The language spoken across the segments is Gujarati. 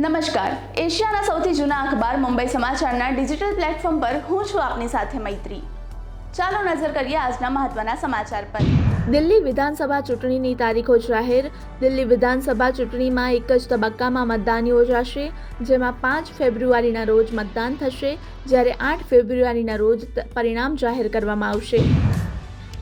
નમસ્કાર. એશિયાના સૌથી જૂના અખબાર મુંબઈ સમાચારના ડિજિટલ પ્લેટફોર્મ પર હું છું આપની સાથે મૈત્રી. ચાલો નજર કરીએ આજના મહત્વના સમાચાર પર. દિલ્હી વિધાનસભા ચૂંટણીની તારીખો જાહેર. દિલ્હી વિધાનસભા ચૂંટણીમાં એક જ તબક્કામાં મતદાન યોજાશે, જેમાં પાંચ ફેબ્રુઆરીના રોજ મતદાન થશે, જ્યારે આઠ ફેબ્રુઆરીના રોજ પરિણામ જાહેર કરવામાં આવશે.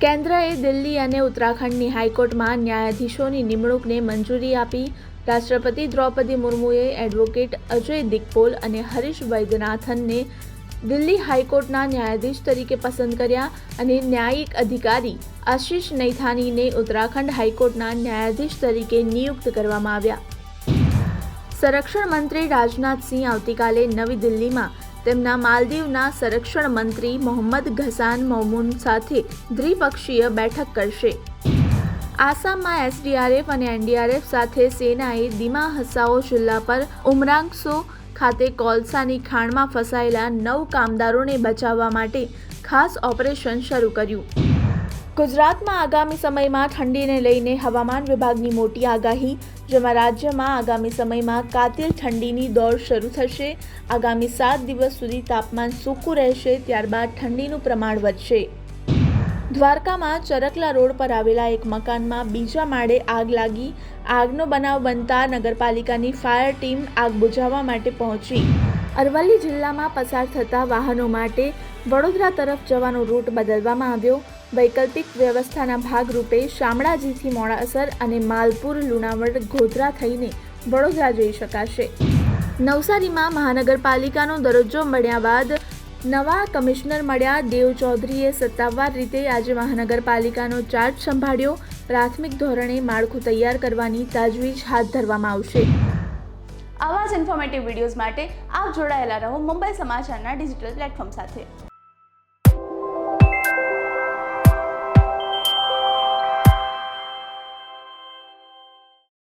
કેન્દ્રએ દિલ્હી અને ઉત્તરાખંડની હાઈકોર્ટમાં ન્યાયાધીશોની નિમણૂકને મંજૂરી આપી રાષ્ટ્રપતિ દ્રૌપદી મુર્મુએ એડવોકેટ અજય દિગ્પોલ અને હરીશ વૈદ્યનાથનને દિલ્હી હાઈકોર્ટના ન્યાયાધીશ તરીકે પસંદ કર્યા અને ન્યાયિક અધિકારી આશીષ નૈથાનીને ઉત્તરાખંડ હાઈકોર્ટના ન્યાયાધીશ તરીકે નિયુક્ત કરવામાં આવ્યા. સંરક્ષણ મંત્રી રાજનાથસિંહ આવતીકાલે નવી દિલ્હીમાં તેમના માલદીવના સંરક્ષણ મંત્રી મોહમ્મદ ઘસાન મૌમૂન સાથે દ્વિપક્ષીય બેઠક કરશે. આસામમાં એસડીઆરએફ અને એનડીઆરએફ સાથે સેનાએ દીમા હસાઓ જિલ્લા પર ઉમરાંગસો ખાતે કોલસાની ખાણમાં ફસાયેલા નવ કામદારોને બચાવવા માટે ખાસ ઓપરેશન શરૂ કર્યું. ગુજરાતમાં આગામી સમયમાં ઠંડીને લઈને હવામાન વિભાગની મોટી આગાહી, જેમાં રાજ્યમાં આગામી સમયમાં કાતિલ ઠંડીની દોડ શરૂ થશે. આગામી સાત દિવસ સુધી તાપમાન સૂકું રહેશે, ત્યારબાદ ઠંડીનું પ્રમાણ વધશે. દ્વારકામાં ચરકલા રોડ પર આવેલા એક મકાનમાં બીજા માળે આગ લાગી. આગનો બનાવ બનતા નગરપાલિકાની ફાયર ટીમ આગ બુઝાવવા માટે પહોંચી. અરવલ્લી જિલ્લામાં પસાર થતા વાહનો માટે વડોદરા તરફ જવાનો રૂટ બદલવામાં આવ્યો. વૈકલ્પિક વ્યવસ્થાના ભાગરૂપે શામળાજીથી મોડાસર અને માલપુર લુણાવડ ગોધરા થઈને વડોદરા જઈ શકાશે. નવસારીમાં મહાનગરપાલિકાનો દરજ્જો મળ્યા બાદ નવા કમિશનર મળ્યા. દેવ ચૌધરીએ સત્તાવાર રીતે આજે મહાનગરપાલિકાનો ચાર્જ સંભાળ્યો. પ્રાથમિક ધોરણે માળખું તૈયાર કરવાની તાજવીજ હાથ ધરવામાં આવશે. આવા જ ઇન્ફોર્મેટિવ વિડીયોઝ માટે આપ જોડાયેલા રહો મુંબઈ સમાચારના ડિજિટલ પ્લેટફોર્મ સાથે.